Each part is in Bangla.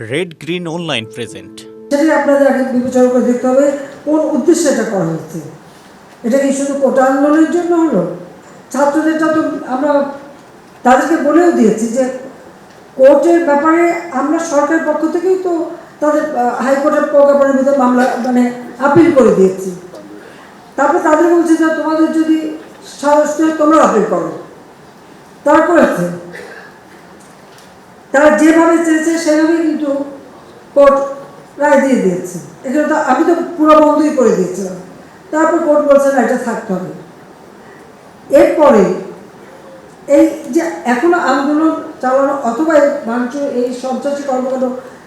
রেড গ্রিন অনলাইন প্রেজেন্ট সেটাই আপনাদের আগে বিবেচনা করে দেখতে হবে, কোন উদ্দেশ্যে এটা করা হচ্ছে। এটা কি শুধু কোটা আন্দোলনের জন্য হলো? ছাত্রদেরটা তো আমরা তাদেরকে বলেও দিয়েছি যে কোর্টের ব্যাপারে আমরা সরকারের পক্ষ থেকেই তো তাদের হাইকোর্টের প্রজ্ঞাপনের ভিতরে মামলা মানে আপিল করে দিয়েছি। তারপর তাদের বলছে যে তোমাদের যদি সাহস তোমরা আপিল করো। তারা করেছে। তারা যেভাবে চেয়েছে, সেভাবেই কিন্তু কোর্ট রায় দিয়ে দিয়েছে। এখানে তো আমি তো পুরো বন্ধই করে দিয়েছিলাম। তারপর কোর্ট বলছে, না, এটা থাকতে হবে। এরপরে এই যে এখনও আন্দোলন চালানো অথবা ভাঙচুর এই সন্ত্রাসী কর্মকাণ্ড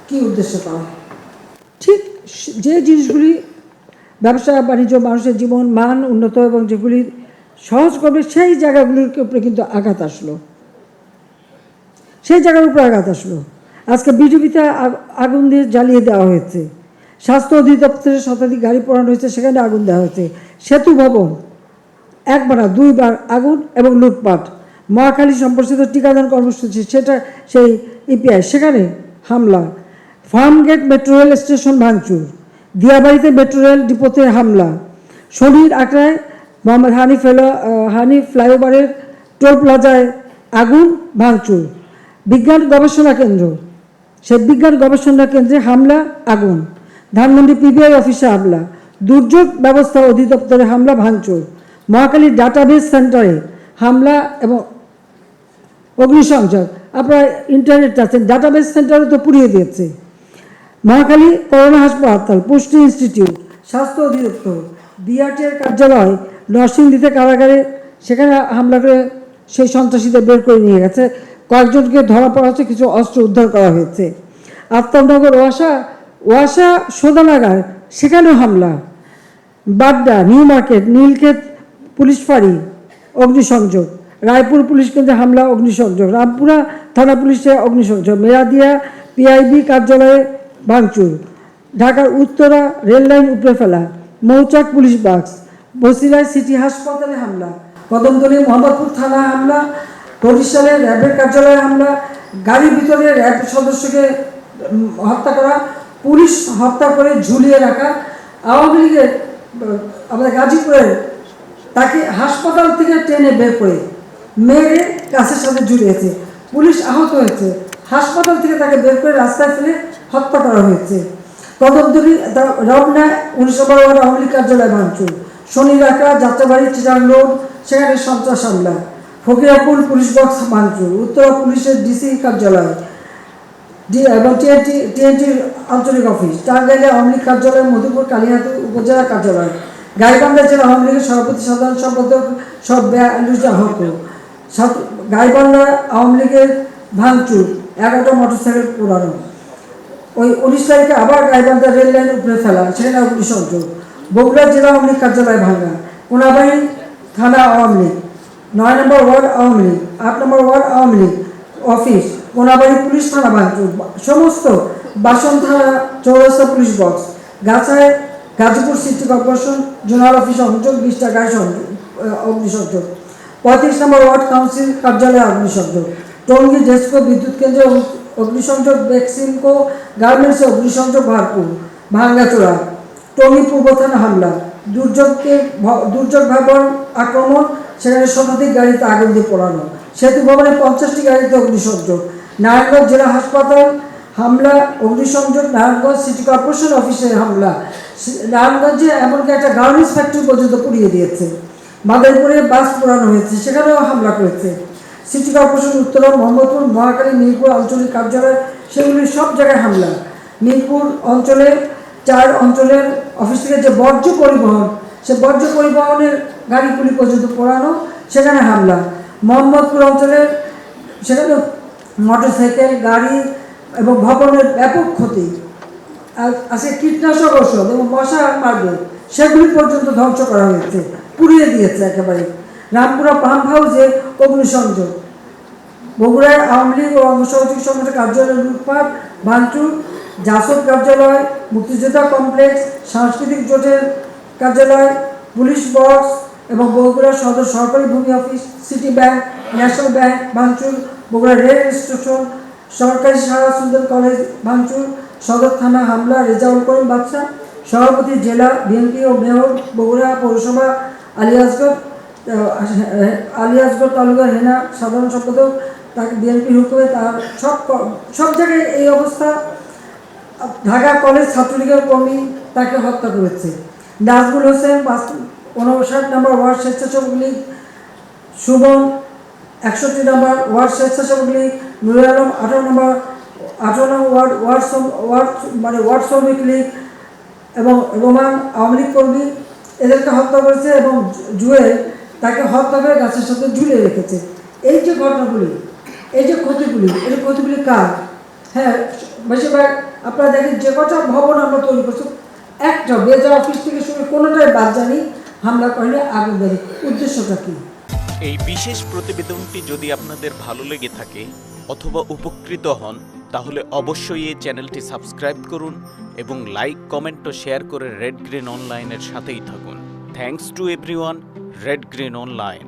কি উদ্দেশ্য করা ঠিক যে জিনিসগুলি ব্যবসা, বাণিজ্য, মানুষের জীবন, মান, উন্নত এবং যেগুলি সহজ করবে, সেই জায়গাগুলির উপরে কিন্তু আঘাত আসলো। সেই জায়গার উপরে আঘাত আসলো। আজকে বিজেপিতে আগুন দিয়ে জ্বালিয়ে দেওয়া হয়েছে। স্বাস্থ্য অধিদপ্তরের শতাধিক গাড়ি পোড়ানো হয়েছে, সেখানে আগুন দেওয়া হয়েছে। সেতু ভবন একবার দুইবার আগুন এবং লুটপাট। মহাখালী সম্প্রসারিত টিকাদান কর্মসূচি, সেটা সেই ইপিআই, সেখানে হামলা। ফার্মগেট মেট্রো রেল স্টেশন ভাঙচুর। দিয়াবাড়িতে মেট্রো রেল ডিপোতে হামলা। শনির আখড়ায় মোহাম্মদ হানি ফেলো হানি ফ্লাইওভারের টোল প্লাজায় আগুন, ভাঙচুর। বিজ্ঞান গবেষণা কেন্দ্র। সে বিজ্ঞান গবেষণা কেন্দ্রে হামলা, আগুন। ধানমন্ডি পিবিআই অফিসে হামলা। দুর্যোগ ব্যবস্থা অধিদপ্তরে হামলা, ভাঙচুর। মহাকালী ডাটাবেস সেন্টারে হামলা এবং অগ্নিসংযোগ। আপনার ইন্টারনেট আছেন, ডাটাবেস সেন্টারও তো পুড়িয়ে দিয়েছে। মহাখালী করোনা হাসপাতাল, পুষ্টি ইনস্টিটিউট, স্বাস্থ্য অধিদপ্তর বিআরটির কার্যালয়, নরসিংদীতে কারাগারে, সেখানে হামলা করে সেই সন্ত্রাসীদের বের করে নিয়ে গেছে। কয়েকজনকে ধরা পড়া হচ্ছে কিছু অস্ত্র উদ্ধার করা হয়েছে। আফতাবনগর ওয়াসা ওয়াসা সোদানাগার সেখানেও হামলা। Badda, New Market, Nilkhet police ফাঁড়ি, অগ্নিসংযোগ। রায়পুর পুলিশ কেন্দ্রে হামলা, অগ্নিসংযোগ। রামপুরা থানা পুলিশে অগ্নিসংযোগ। মেয়াদিয়া পিআইবি কার্যালয়ে ভাঙচুর। ঢাকার উত্তরা রেললাইন উপড়ে ফেলা। মৌচাক পুলিশ বাক্স। বসিলায় সিটি হাসপাতালে হামলা। কদমতলী মোহাম্মদপুর থানা হামলা। বরিশালে র্যাবের কার্যালয়ে আমরা গাড়ির ভিতরে র্যাব সদস্যকে হত্যা করা, পুলিশ হত্যা করে ঝুলিয়ে রাখা, আওয়ামী লীগের আমাদের গাজীপুরের তাকে হাসপাতাল থেকে ট্রেনে বের করে মেরে গাছের সাথে ঝুলিয়েছে পুলিশ আহত হয়েছে। হাসপাতাল থেকে তাকে বের করে রাস্তায় ফেলে হত্যা করা হয়েছে। কদমতলী রমনা উনিশশো বারো আওয়ামী লীগ কার্যালয় ভাঙচুর। শনি রাখা যাত্রাবাড়ি, চিটাং রোড, সেখানে সন্ত্রাস হামলা। ফকিরাপুর পুলিশ বক্স ভাঙচুর উত্তরা পুলিশের ডিসি কার্যালয় এবং টিএনটি, টিএনটির আঞ্চলিক অফিস। টাঙ্গাইলে আওয়ামী লীগ কার্যালয়, মধুপুর কালিহাতি উপজেলা কার্যালয়। গাইবান্ধা জেলা আওয়ামী লীগের সভাপতি সাধারণ সম্পাদক সব আহত সাত- গাইবান্ধা আওয়ামী লীগের ভাঙচুর, এগারোটা মোটরসাইকেল পুরানো ওই উনিশ তারিখে আবার গাইবান্ধা রেল লাইন উপরে ফেলা, সেখানে অগ্নিসংযোগ বগুড়া জেলা আওয়ামী লীগ কার্যালয় ভাঙা। কোনাবাড়ি থানা আওয়ামী লীগ। নয় নম্বর ওয়ার্ড আওয়ামী লীগ আট নম্বর ward Awami League office Konabari police থানা ভাঙচুর সমস্ত বাসন থানা Chowrasta police box গাছায় Gazipur city corporation zonal office সংযোগ বিশটা আহ, অগ্নিসংযোগ পঁয়ত্রিশ নম্বর ওয়ার্ড কাউন্সিল কার্যালয়ে অগ্নিসংযোগ টঙ্গী ডেস্কো বিদ্যুৎ কেন্দ্রে অগ্নি- অগ্নিসংযোগ বেক্সিমকো গার্মেন্টসে অগ্নিসংযোগ ভারপুর ভাঙ্গাচোড়া টঙ্গী পূর্ব থানা হামলা দুর্যোগকে দুর্যোগ ভবন আক্রমণ সেখানে শতাধিক গাড়িতে আগুন দিয়ে পোড়ানো। সেতু ভবনে পঞ্চাশটি গাড়িতে অগ্নিসংযোগ। নারায়ণগঞ্জ জেলা হাসপাতাল, হামলা, অগ্নিসংযোগ, নারায়ণগঞ্জ সিটি কর্পোরেশন অফিসে হামলা। নারায়ণগঞ্জে এমনকি একটা গার্মেন্টস ফ্যাক্টরি পর্যন্ত পুড়িয়ে দিয়েছে। মাদারীপুরে বাস পোড়ানো হয়েছে, সেখানেও হামলা করেছে। সিটি কর্পোরেশন উত্তরা মোহাম্মদপুর, মহাকালী, মিরপুর আঞ্চলিক কার্যালয় সেগুলি সব জায়গায় হামলা। মিরপুর অঞ্চলে চার অঞ্চলের অফিস থেকে যে বর্জ্য পরিবহন সে বর্জ্য পরিবহনের গাড়িগুলি পর্যন্ত পোড়ানো, সেখানে হামলা। মোহাম্মদপুর অঞ্চলের সেখানে মোটরসাইকেল, গাড়ি এবং ভবনের ব্যাপক ক্ষতি। আছে কীটনাশক ঔষধ এবং মশা মারবে সেগুলি পর্যন্ত ধ্বংস করা হয়েছে, পুড়িয়ে দিয়েছে একেবারে। রামপুরা পাম্প হাউসে অগ্নিসংযোগ। বগুড়ায় আওয়ামী লীগ ও অঙ্গসহযোগী সংগঠনের কার্যালয় লুটপাট, ভাঙচুর, জাসদ কার্যালয়, মুক্তিযোদ্ধা কমপ্লেক্স, সাংস্কৃতিক জোটের কার্যালয় পুলিশ বক্স এবং বগুড়া সদর সরকারি ভূমি office City Bank National Bank ভাঙচুর বগুড়া রেল স্টেশন সরকারি সারা সুন্দর কলেজ ভাঙচুর সদর থানা হামলা রেজাউল করিম বাদশাহ সভাপতি জেলা বিএনপি ও মেয়র বগুড়া পৌরসভা আলিয়াসগড় আহ, আলিয়াসগড় তালুকা হেনা সাধারণ সম্পাদক তাকে বিএনপির হুকুমে তার সব সব জায়গায় এই অবস্থা। ঢাকা কলেজ ছাত্রলীগের কর্মী তাকে হত্যা করেছে। নাজমুল হোসেন পাঁচ উনষাট নম্বর ওয়ার্ড স্বেচ্ছাসেবক লীগ সুমন একষট্টি নম্বর ওয়ার্ড স্বেচ্ছাসেবক লীগ, নুরুল আলম, আঠারো নম্বর আঠারো নম্বর ওয়ার্ড ওয়ার্ড ওয়ার্ড মানে ওয়ার্ড শ্রমিক লীগ এবং রোমান আওয়ামী লীগ কর্মী এদেরকে হত্যা করেছে এবং জুয়েল তাকে হত্যা করে গাছের সাথে ঝুলিয়ে রেখেছে। এই যে ঘটনাগুলি, এই যে ক্ষতিগুলি এই ক্ষতিগুলি কার? হ্যাঁ বেশিরভাগ আপনারা দেখেন যে কটা ভবন আমরা তৈরি করছি একটা বেজা অফিস থেকে শুরু, কোনোটাই বাদ জানি হামলা করেনি আগুন দেয় উদ্দেশ্যটা কী? এই বিশেষ প্রতিবেদনটি যদি আপনাদের ভালো লেগে থাকে অথবা উপকৃত হন, তাহলে অবশ্যই এই চ্যানেলটি সাবস্ক্রাইব করুন এবং লাইক, কমেন্ট ও শেয়ার করে রেড গ্রিন অনলাইনের সাথেই থাকুন। Thanks to everyone Red Green Online